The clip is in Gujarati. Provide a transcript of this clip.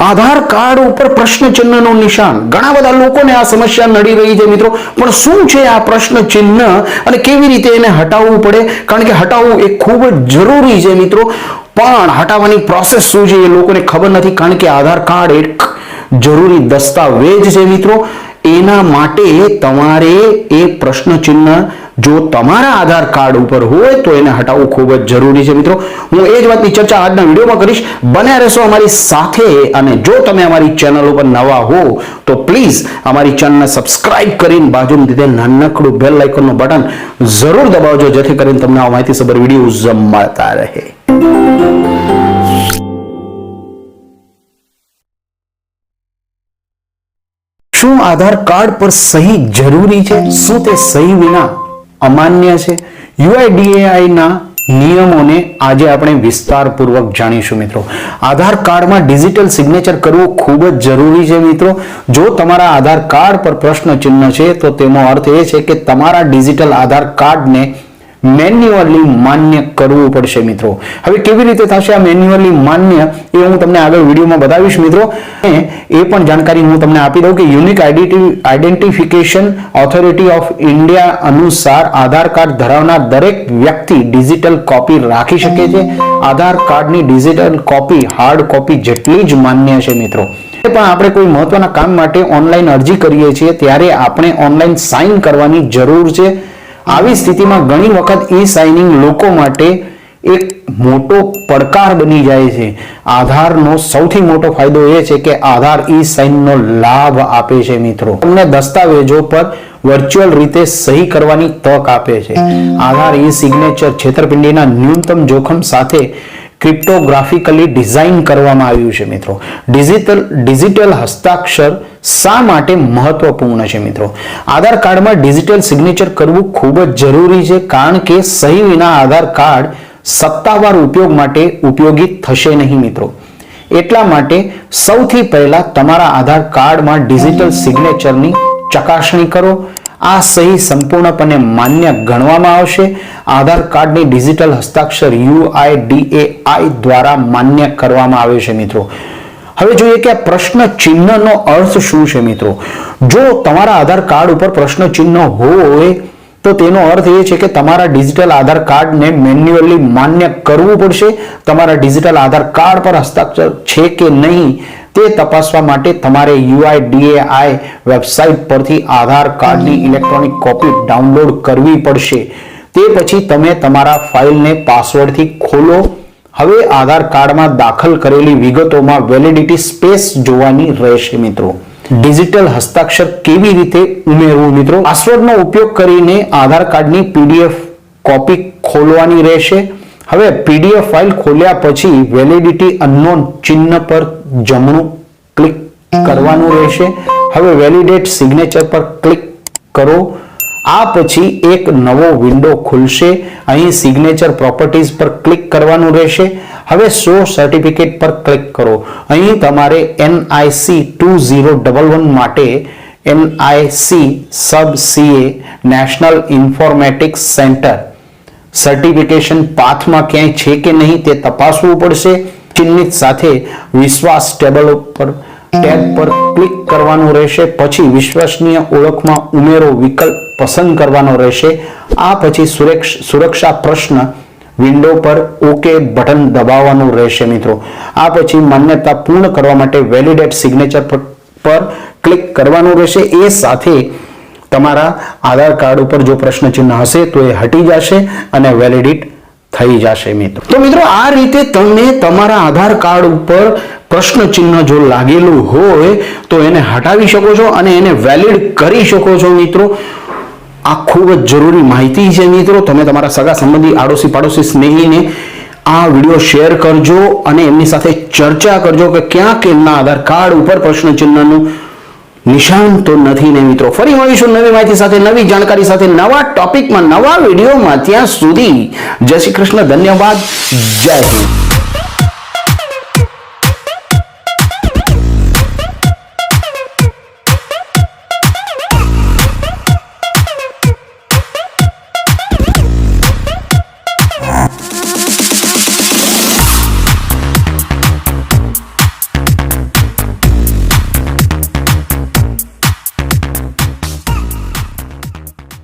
આધાર કાર્ડ ઉપર પ્રશ્ન ચિહ્નનું નિશાન. ઘણા બધા લોકોને આ સમસ્યા નડી રહી છે મિત્રો. પણ શું છે આ પ્રશ્ન ચિહ્ન અને કેવી રીતે એને હટાવવું પડે? કારણ કે હટાવવું એ ખૂબ જ જરૂરી છે મિત્રો. પણ હટાવવાની પ્રોસેસ શું છે એ લોકોને ખબર નથી. કારણ કે આધાર કાર્ડ એક જરૂરી દસ્તાવેજ છે મિત્રો. એના માટે તમારે એ પ્રશ્ન ચિહ્ન જો તમારા આધાર કાર્ડ ઉપર હોય તો એને હટાવવું ખૂબ જ જરૂરી છે મિત્રો. હું એ જ વાતની ચર્ચા આજના વિડીયોમાં કરીશ. બન્યા રહેશો અમારી સાથે અને જો તમે અમારી ચેનલ ઉપર નવા હો, તો પ્લીઝ અમારી ચેનલને સબસ્ક્રાઇબ કરીને બાજુમાં દીધે નાનકડું બેલ આઇકોનનું બટન જરૂર દબાવજો, જેથી કરીને તમને આ માહિતીસભર વીડિયો મળતા રહે. શું આધાર કાર્ડ પર સહી જરૂરી છે? શું તે સહી વિના અમાન્ય છે? યુઆઈડીએઆઈના નિયમોને આજે આપણે વિસ્તારપૂર્વક જાણીશું મિત્રો. આધાર કાર્ડમાં ડિજિટલ સિગ્નેચર કરવું ખૂબ જ જરૂરી છે મિત્રો. જો તમારા આધાર કાર્ડ પર પ્રશ્ન ચિહ્ન છે, તો તેનો અર્થ એ છે કે તમારા ડિજિટલ આધાર કાર્ડને મેન્યુઅલી માન્ય કરવું પડશે મિત્રો. હવે કેવી રીતે થશે આ મેન્યુઅલી માન્ય એ હું તમને આગળ વિડીયોમાં બતાવીશ મિત્રો. એ પણ જાણકારી હું તમને આપી દઉં કે unique identification authority of India અનુસાર આધાર કાર્ડ ધરાવનાર દરેક વ્યક્તિ ડિજિટલ કોપી રાખી શકે છે. આધાર કાર્ડની ડિજિટલ કોપી, હાર્ડ કોપી જેટલી જ માન્ય છે મિત્રો. પણ આપણે કોઈ મહત્વના કામ માટે ઓનલાઈન અરજી કરીએ છીએ, ત્યારે આપણે ઓનલાઈન સાઇન કરવાની જરૂર છે. આવી સ્થિતિમાં ઘણી વખત ઈ સાઇનિંગ લોકો માટે એક મોટો પડકાર બની જાય છે. આધારનો સૌથી મોટો ફાયદો એ છે કે આધાર ઈ સાઇનનો લાભ આપે છે મિત્રો. તમને દસ્તાવેજો પર વર્ચ્યુઅલ રીતે સહી કરવાની તક આપે છે. આધાર ઈ સિગ્નેચર છેતરપિંડીના ન્યૂનતમ જોખમ સાથે ક્રિપ્ટોગ્રાફિકલી ડિઝાઇન કરવામાં આવ્યું છે મિત્રો. ડિજિટલ ડિજિટલ હસ્તાક્ષર શા માટે મહત્વપૂર્ણ છે મિત્રો? આધાર કાર્ડમાં ડિજિટલ સિગ્નેચર કરવું ખૂબ જ જરૂરી છે કારણ કે સહી વિના આધાર કાર્ડ સત્તાવાર ઉપયોગ માટે ઉપયોગી થશે નહીં મિત્રો. એટલા માટે સૌથી પહેલા તમારા આધાર કાર્ડમાં ડિજિટલ સિગ્નેચરની ચકાસણી કરો. આ સહી સંપૂર્ણપણે માન્ય ગણવામાં આવશે. આધાર કાર્ડની ડિજિટલ હસ્તાક્ષર યુઆઈડીએઆઈ દ્વારા માન્ય કરવામાં આવે છે મિત્રો. હવે જોઈએ કે આ પ્રશ્ન ચિહ્નનો અર્થ શું છે મિત્રો? જો તમારા આધાર કાર્ડ ઉપર પ્રશ્ન ચિહ્ન હોય, તો તેનો અર્થ એ છે કે તમારા ડિજિટલ આધાર કાર્ડને મેન્યુઅલી માન્ય કરવું પડશે. તમારા ડિજિટલ આધાર કાર્ડ પર હસ્તાક્ષર છે કે નહીં, તે તપાસવા માટે તમારે યુઆઈડીએઆઈ વેબસાઇટ પરથી આધાર કાર્ડની ઇલેક્ટ્રોનિક કોપી ડાઉનલોડ કરવી પડશે. તે પછી તમે તમારા ફાઇલને પાસવર્ડથી ખોલો. હવે આધાર કાર્ડમાં દાખલ કરેલી વિગતોમાં વેલિડિટી સ્પેસ જોવાની રહેશે મિત્રો. ડિજિટલ હસ્તાક્ષર કેવી રીતે ઉમેરવું મિત્રો? પાસવર્ડનો ઉપયોગ કરીને આધાર કાર્ડની પીડીએફ કોપી ખોલવાની રહેશે. હવે પીડીએફ ફાઇલ ખોલ્યા પછી વેલિડિટી અનનોન ચિહ્ન પર જમણું ક્લિક કરવાનું રહેશે. હવે વેલિડેટ સિગ્નેચર પર ક્લિક કરો. આ પછી એક નવો વિન્ડો ખુલશે. અહીં સિગ્નેચર પ્રોપર્ટીઝ પર ક્લિક કરવાનું રહેશે. હવે શો સર્ટિફિકેટ પર ક્લિક કરો. અહીં તમારે NIC two zero double one માટે NIC sub CA national informatics centre certification પાથમાં ક્યાંય છે કે નહીં તે તપાસવું પડશે. ચિહ્નિત સાથે વિશ્વાસ ટેબલ ઉપર ટેબ પર ક્લિક કરવાનું રહેશે, પછી વિશ્વસનીય ઓળખમાં ઉમેરો વિકલ્પ પસંદ કરવાનો રહેશે. આ પછી સુરક્ષા પ્રશ્ન વિન્ડો પર ઓકે બટન દબાવવાનું રહેશે મિત્રો. આ પછી માન્યતા પૂર્ણ કરવા માટે વેલિડેટ સિગ્નેચર પર ક્લિક કરવાનું રહેશે. એ સાથે તમારા આધાર કાર્ડ ઉપર જો પ્રશ્ન ચિહ્ન હશે, તો એ હટી જશે અને વેલિડિટ થઈ જશે મિત્રો. તો મિત્રો, આ રીતે તમને તમારા આધાર કાર્ડ ઉપર પ્રશ્ન ચિહ્ન જો લાગેલું હોય તો એને હટાવી શકો છો અને એને વેલિડ કરી શકો છો મિત્રો. આ ખૂબ જ જરૂરી માહિતી છે મિત્રો. તમે તમારા સગા સંબંધી, આડોશી પાડોશી સ્નેહીને આ વીડિયો શેર કરજો અને એમની સાથે ચર્ચા કરજો કે ક્યાંક એમના આધાર કાર્ડ ઉપર પ્રશ્ન ચિહ્નનું નિશાન તો નથી ને મિત્રો. ફરી મળીશું નવી માહિતી સાથે, નવી જાણકારી સાથે, નવા ટોપિકમાં, નવા વિડીયોમાં. ત્યાં સુધી જય શ્રી કૃષ્ણ, ધન્યવાદ. જય હિન્દ.